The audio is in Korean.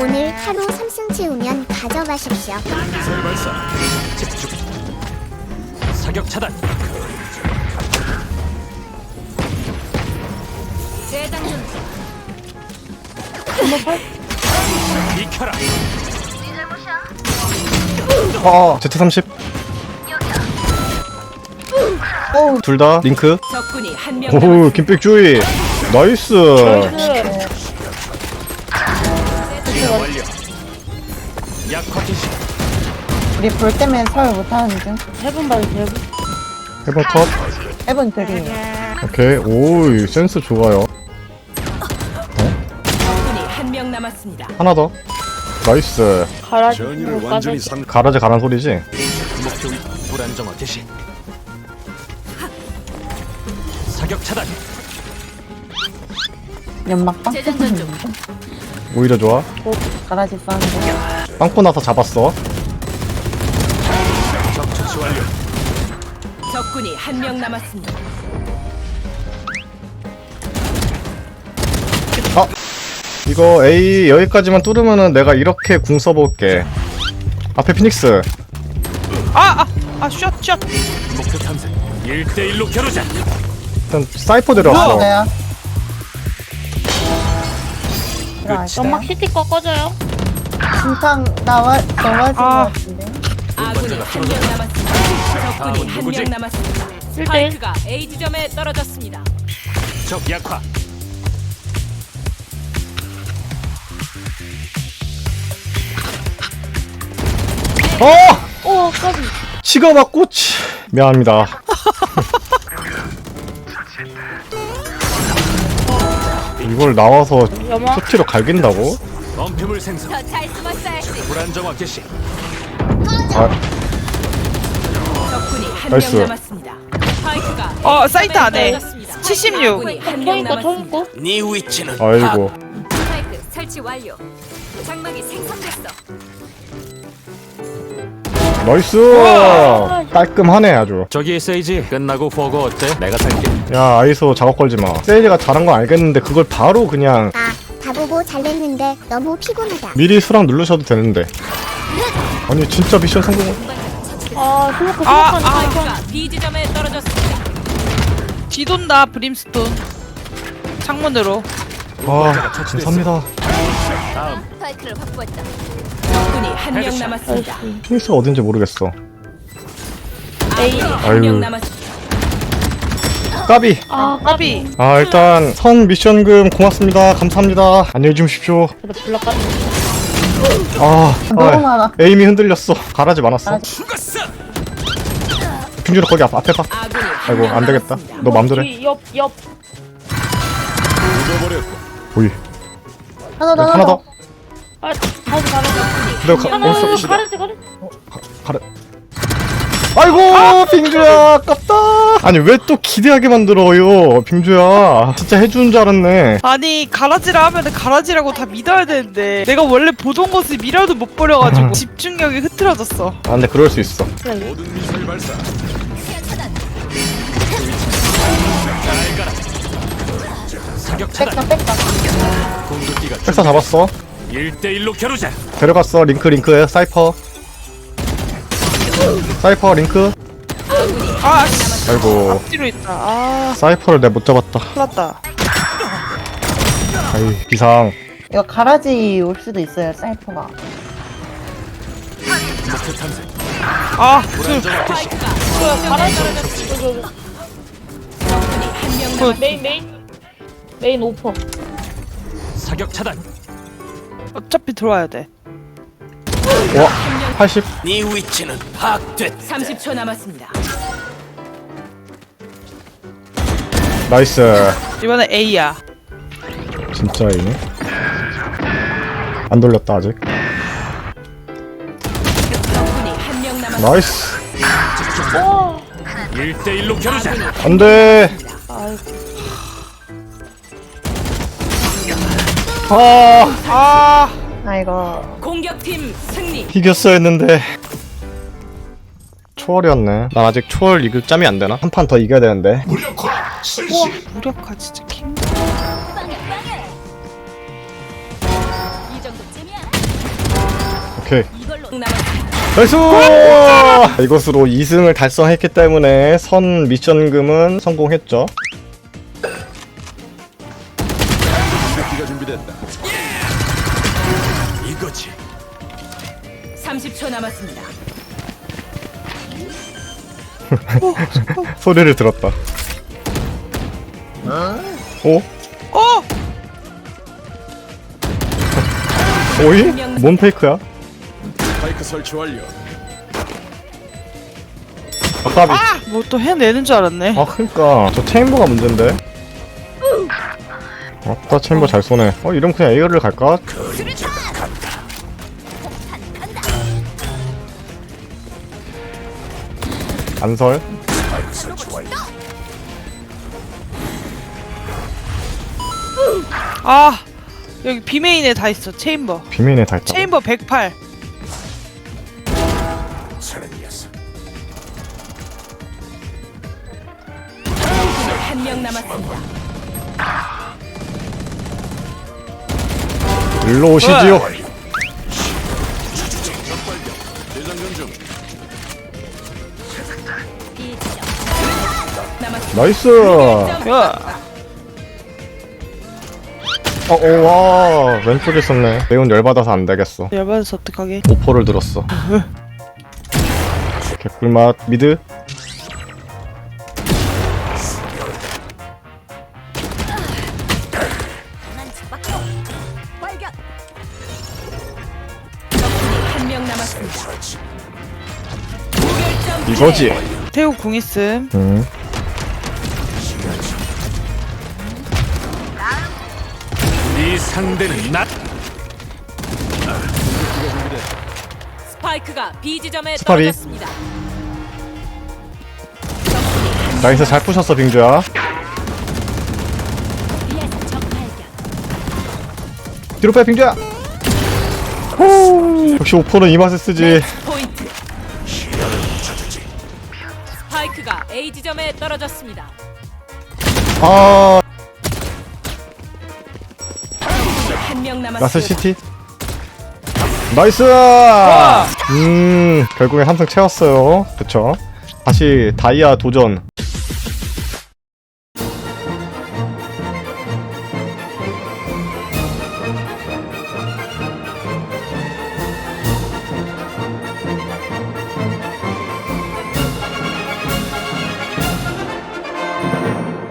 오늘 하루 3승 채우면 가져가십시오. 미사일 발사 집중 사격 차단. 재장전 익혀라. 어 Z30 둘 다 링크? 적군이 한명 오 남았습니다. 김백주의 나이스 우리 볼 때문에 설 못하는 중. 해본 봐도 되고 해본 컷 해본 드림. 오케이. 오 센스 좋아요. 적군이 한 명 남았습니다. 하나 더. 나이스. 가라지 완전히 가라지 가란 소리지? 목표 위 불안정화 개시 사격 차단. 연막 빵 재장전 중. 오히려 좋아? 가라지 싸는 거. 빵꾸 나서 잡았어 적군이 한 명 남았습니다. 이거 A 여기까지만 뚫으면은 내가 이렇게 궁 써볼게 앞에 피닉스 아 아아샷샷 목표 탐색 1대1로 겨루자 일단 사이퍼 네요. 끝이다. 들어갈게요. 연막 CT 꺾어져요 중탕 나와 넘어진 것 아. 같은데. 아군이 한 명 남았습니다. 적군이 다음은 누구지? 한명 남았습니다. 스파이크가 A 지점에 떨어졌습니다. 적 약화 어! 오 까비 치가 맞고 치 미안합니다 이걸 나와서 연막 쇼티로 갈긴다고? 범패물 생성 더 잘 숨었어야지. 불안정화 개시 아 나이스. 한명 남았습니다. 스파이크가 어, 사이트 안에. 떨어졌습니다. 76. 아군이 한명 총있고 남았습니다. 총있고 네 위치는 아이고 스파이크 설치 완료. 장막이 생성됐어. 나이스 깔끔하네 아주 저기 세이지 끝나고 버거 어때? 내가 살게 야 아이소 작업 걸지 마 세일이가 잘한 건 알겠는데 그걸 바로 그냥 아, 다 보고 잘 냈는데 너무 피곤하다. 미리 수락 누르셔도 되는데 아니 진짜 미션 성공 아 스모크 아, 스모크 아, 스파이크가 B 지점에 떨어졌습니다. 뒤돈다 브림스톤. 창문으로. 아 감사합니다. 다음. 스파이크를 확보했다. 적군이 한명 헤드샷. 남았습니다. 피닉스가 어딘지 모르겠어. 아군이 아유. 한명 남았습니다. 까비. 아 까비. 아 일단 선 미션금 고맙습니다. 감사합니다. 안녕히 주무십시오. 그래도 불러 까 아, 너무 아 많아. 에임이 흔들렸어. 가라지 많았어. 빙준아 거기 앞, 앞에 봐. 아이고 안 되겠다. 너 맘대로 해. 옆옆. 죽어버렸고 오이. 하나 더 하나 더. 더. 아 다시 가라. 내가 가, 하나 어디서 가르지 가르지. 가래 아이고 빙주야 아깝다 아니 왜 또 기대하게 만들어요 빙주야? 진짜 해주는 줄 알았네. 아니 가라지라 하면은 가라지라고 다 믿어야 되는데 내가 원래 보던 것을 미라도 못 버려가지고 집중력이 흐트러졌어. 아 근데 그럴 수 있어. 모든 미사일 발사 잘 가라 사격 차단 뺐다 뺐다. 공격기가 백사 잡았어. 1대1로 겨루자. 데려갔어 링크 링크. 사이퍼. 사이퍼 링크. 아씨 아이고. 앞뒤로 있다. 아. 사이퍼를 내가 못 잡았다. 큰일 났다. 아이 비상. 이거 가라지 올 수도 있어요 사이퍼가. 아 적군이 한명 남았습니다. 메인 메인. 메인 오퍼. 사격 차단. 어차피 들어와야 돼. 와 80? 네 위치는 파악됐다 30초 남았습니다. 나이스. 이번엔 A야. 진짜 이네 안 돌렸다 아직. 적군이 한 명 남았습니다. 나이스. 1대1로 겨루자 안돼. 아 아. 아 이거. 공격팀 승리. 이겼어야 했는데 초월이었네 난 아직 초월 이길 짬이 안 되나? 한 판 더 이겨야 되는데 무력화 진짜 킹이 정도쯤이야. 오케이 이걸로. 나이스! 이것으로 2승을 달성했기 때문에 선 미션금은 성공했죠. 이거지. 30초 남았습니다. 소리를 들었다. 오? 어! 오이? 뭔 페이크야? 스파이크 설치 완료. 아까비. 뭐 또 해내는 줄 알았네. 아, 그니까. 저 체인버가 문제인데. 아따, 체인버 잘 쏘네. 어, 이러면 그냥 A를 갈까? 안설. 아 여기 비메인에 다 있어 체인버. 비밀에 다 있다. 체인버 108. 한 명 남았습니다. 일로 오시지요. B지점. 남았습니다. 나이스! 야. 어, 오, 와, 왼쪽에 있었네. 매운 열받아서 안 되겠어. 열받아서 어떡하게. 오퍼를 들었어. 개꿀맛, 미드. 이거지. 태우 궁 있음. 음. 네 상대는 나. 스파이크가 B 지점에 스파리. 떨어졌습니다. 나이스, 잘 푸셨어, 빙주야. 뒤로 빼, 빙주야! 호! 역시 오퍼는 이 맛에 쓰지. 지점에 떨어졌습니다. 아, 한 명 라스 남았습니다. 시티. 나이스! 음, 결국에 함승 채웠어요. 그쵸? 다시 다이아 도전